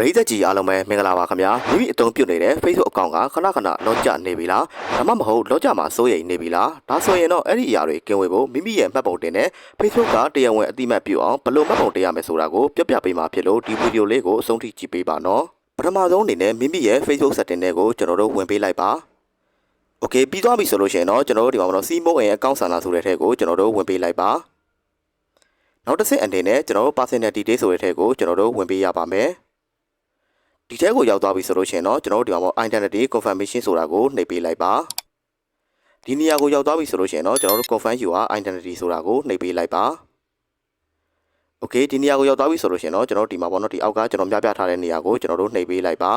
ပရိသတ်ကြီးအားလုံးပဲမင်္ဂလာပါခင်ဗျာမိမိအသုံးပြုနေတဲ့ Facebook အကောင့်ကခဏခဏလော့ကျနေပြီလားဒါမှမဟုတ်လော့ကျမှာစိုးရိမ်နေပြီလားဒါဆိုရင်တော့အဲ့ဒီအရာတွေကင်းဝေဖို့မိမိရဲ့မှတ်ပုံတင်နဲ့ Facebook ကတရားဝင်အတိမတ်ပြုအောင်ဘယ်လိုမှတ်ပုံတင်ရမယ်ဆိုတာကိုပြပြပေးမှာဖြစ်လို့ဒီဗီဒီယိုလေးကိုအဆုံးထိကြည့်ပေးပါနော်ပထမဆုံးအနေနဲ့မိမိရဲ့ Facebook setting တွေကိုကျွန်တော်တို့ဝင်ပေးလိုက်ပါโอเคပြီးသွားပြီဆိုလို့ရှိရင်တော့ကျွန်တော်တို့ဒီမှာမလို့စီမိုးရဲ့အကောင့်ဆန်လာဆိုတဲ့ထဲကိုကျွန်တော်တို့ဝင်ပေးလိုက်ပါနောက်တစ်ဆင့်အနေနဲ့ကျွန်တော်တို့ personal detail ဆိုတဲ့ထဲကိုကျွန်တော်တို့ဝင်ပေးရပါမယ် ဒီထဲကိုရောက်သွားပြီဆိုလို့ရှိရင်တော့ကျွန်တော်တို့ဒီမှာပေါ့ identity confirmation ဆိုတာကိုနှိပ်ပေးလိုက်ပါဒီနေရာကိုရောက်သွားပြီဆိုလို့ရှိရင်တော့ကျွန်တော်တို့ confirm your identity ဆိုတာကိုနှိပ်ပေးလိုက်ပါโอเคဒီနေရာကိုရောက်သွားပြီဆိုလို့ရှိရင်တော့ကျွန်တော်တို့ဒီမှာပေါ့နော်ဒီအောက်ကကျွန်တော်ပြပြထားတဲ့နေရာကိုကျွန်တော်တို့နှိပ်ပေးလိုက်ပါ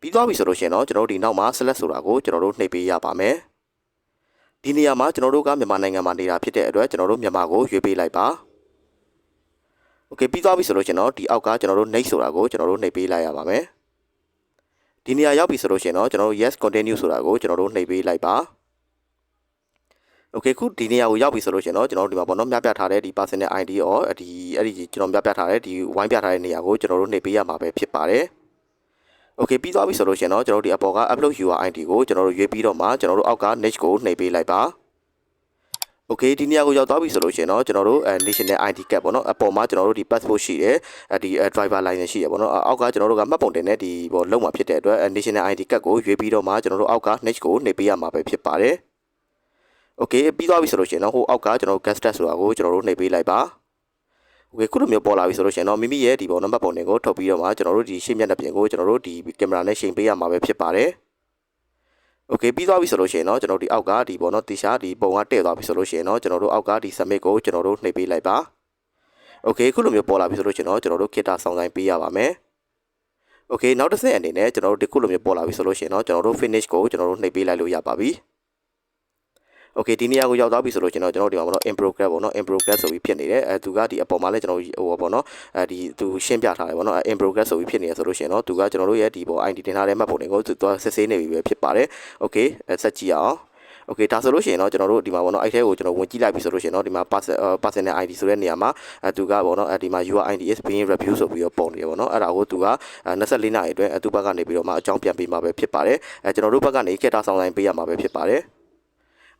ပြီးသွားပြီဆိုလို့ရှိရင်တော့ကျွန်တော်တို့ဒီနောက်မှာ select ဆိုတာကိုကျွန်တော်တို့နှိပ်ပေးရပါမယ်ဒီနေရာမှာကျွန်တော်တို့ကမြန်မာနိုင်ငံမှာနေတာဖြစ်တဲ့အတွက်ကျွန်တော်တို့မြန်မာကိုရွေးပေးလိုက်ပါ โอเคပြီးသွားပြီဆိုလို့ရှိရင်တော့ဒီအောက်ကကျွန်တော်တို့ next ဆိုတာကိုကျွန်တော်တို့နှိပ်ပေးလိုက်ရပါမယ်ဒီနေရာရောက်ပြီဆိုလို့ရှိရင်တော့ကျွန်တော်တို့ yes continue ဆိုတာကိုကျွန်တော်တို့နှိပ်ပေးလိုက်ပါโอเคခုဒီနေရာကိုရောက်ပြီဆိုလို့ရှိရင်တော့ကျွန်တော်တို့ဒီမှာပေါ့နော်မြပြထားတဲ့ဒီ personal ID ရောဒီအဲ့ဒီကျွန်တော်မြပြထားတဲ့ဒီဝိုင်းပြထားတဲ့နေရာကိုကျွန်တော်တို့နှိပ်ပေးရမှာပဲဖြစ်ပါတယ်โอเคပြီးသွားပြီဆိုလို့ရှိရင်တော့ကျွန်တော်တို့ဒီအပေါ်က upload your ID ကိုကျွန်တော်တို့ရွေးပြီးတော့မှကျွန်တော်တို့အောက်က next ကိုနှိပ်ပေးလိုက်ပါ โอเคဒီနေရာကိုရောက်သွားပြီဆိုလို့ရှိရင်တော့ကျွန်တော်တို့အဲ national ID card ပေါ့နော်အပေါ်မှာကျွန်တော်တို့ဒီ passport ရှိတယ်အဲဒီ driver license ရှိရပေါ့နော်အောက်ကကျွန်တော်တို့ကမှတ်ပုံတင်တဲ့ဒီပေါ့လုံးမှာဖြစ်တဲ့အတွက် national ID card ကိုရွေးပြီးတော့မှကျွန်တော်တို့အောက်က next ကိုနှိပ်ပေးရမှာပဲဖြစ်ပါတယ်โอเคပြီးသွားပြီဆိုလို့ရှိရင်တော့ဟိုအောက်ကကျွန်တော်တို့ gas tag ဆိုတာကိုကျွန်တော်တို့နှိပ်ပေးလိုက်ပါโอเคခုလိုမျိုးပေါ်လာပြီဆိုလို့ရှိရင်တော့မိမိရဲ့ဒီပေါ်နံပါတ်ပုံတွေကိုထုတ်ပြီးတော့မှကျွန်တော်တို့ဒီရှေ့မျက်နှာပြင်ကိုကျွန်တော်တို့ဒီကင်မရာနဲ့ချိန်ပေးရမှာပဲဖြစ်ပါတယ် โอเคပြီးသွားပြီဆိုလို့ရှိရင်တော့ကျွန်တော်ဒီအောက်ကဒီပေါ်တော့တီရှာဒီပုံကတဲ့သွားပြီဆိုလို့ရှိရင်တော့ကျွန်တော်တို့အောက်ကဒီ submit ကိုကျွန်တော်တို့နှိပ်ပေးလိုက်ပါโอเคခုလိုမျိုးပေါ်လာပြီဆိုလို့ရှိရင်တော့ကျွန်တော်တို့ခေတ္တဆောင်ဆိုင်ပေးရပါမယ်โอเคနောက်တစ်ဆင့်အနေနဲ့ကျွန်တော်တို့ဒီခုလိုမျိုးပေါ်လာပြီဆိုလို့ရှိရင်တော့ကျွန်တော်တို့ finish ကိုကျွန်တော်တို့နှိပ်ပေးလိုက်လို့ရပါပြီ โอเคဒီနေရာကိုရောက်သွားပြီဆိုလို့ကျွန်တော်ကျွန်တော်ဒီမှာပေါ့နော် in progress ပေါ့နော် in progress ဆိုပြီးဖြစ်နေတယ်အဲသူကဒီအပေါ်မှာလည်းကျွန်တော်ဟိုပေါ့နော်အဲဒီသူရှင်းပြထားတယ်ပေါ့နော် in progress ဆိုပြီးဖြစ်နေရဆိုလို့ရှိရင်တော့သူကကျွန်တော်တို့ရဲ့ဒီပေါ် ID တင်ထားတဲ့မှတ်ပုံတွေကိုသူစစ်ဆေးနေပြီပဲဖြစ်ပါတယ်โอเคဆက်ကြည့်အောင်โอเคဒါဆိုလို့ရှိရင်တော့ကျွန်တော်တို့ဒီမှာပေါ့နော်အဲ့ထဲကိုကျွန်တော်ဝင်ကြည့်လိုက်ပြီဆိုလို့ရှိရင်တော့ဒီမှာ personal ID ဆိုတဲ့နေရာမှာအဲသူကပေါ့နော်အဲဒီမှာ your ID is being reviewed ဆိုပြီးတော့ပုံနေရပေါ့နော်အဲ့ဒါကိုသူက24နာရီအတွင်းသူ့ဘက်ကနေပြီးတော့မှအကြောင်းပြန်ပေးမှာပဲဖြစ်ပါတယ်အဲကျွန်တော်တို့ဘက်ကနေခေတ္တဆောင်ဆိုင်ပေးရမှာပဲဖြစ်ပါတယ်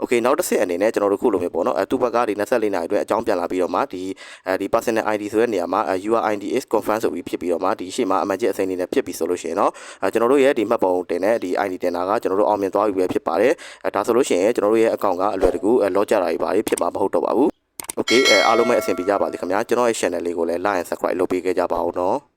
โอเคနောက်တစ်ဆင့်အနေနဲ့ကျွန်တော်တို့ခုလိုမျိုးပေါ့နော်အဲသူ့ဘက်ကဒီ24နာရီအတွက်အကြောင်းပြန်လာပြီးတော့မှဒီအဲဒီ personal ID ဆိုတဲ့နေရာမှာ your ID is confirmed ဆိုပြီးဖြစ်ပြီးတော့မှဒီရှေ့မှာအမှန်ကြီးအစိမ်းလေးနဲ့ဖြစ်ပြီးဆိုလို့ရှိရင်တော့အဲကျွန်တော်တို့ရဲ့ဒီမှတ်ပုံတင်တဲ့ဒီ ID တင်တာကကျွန်တော်တို့အောင်မြင်သွားပြီပဲဖြစ်ပါတယ်အဲဒါဆိုလို့ရှိရင်ကျွန်တော်တို့ရဲ့အကောင့်ကအလွယ်တကူလော့ကြတာတွေပါဖြစ်မှာမဟုတ်တော့ပါဘူးโอเคအဲအားလုံးပဲအဆင်ပြေကြပါစေခင်ဗျာကျွန်တော်ရဲ့ channel လေးကိုလည်း like and subscribe လုပ်ပေးခဲ့ကြပါဦးနော်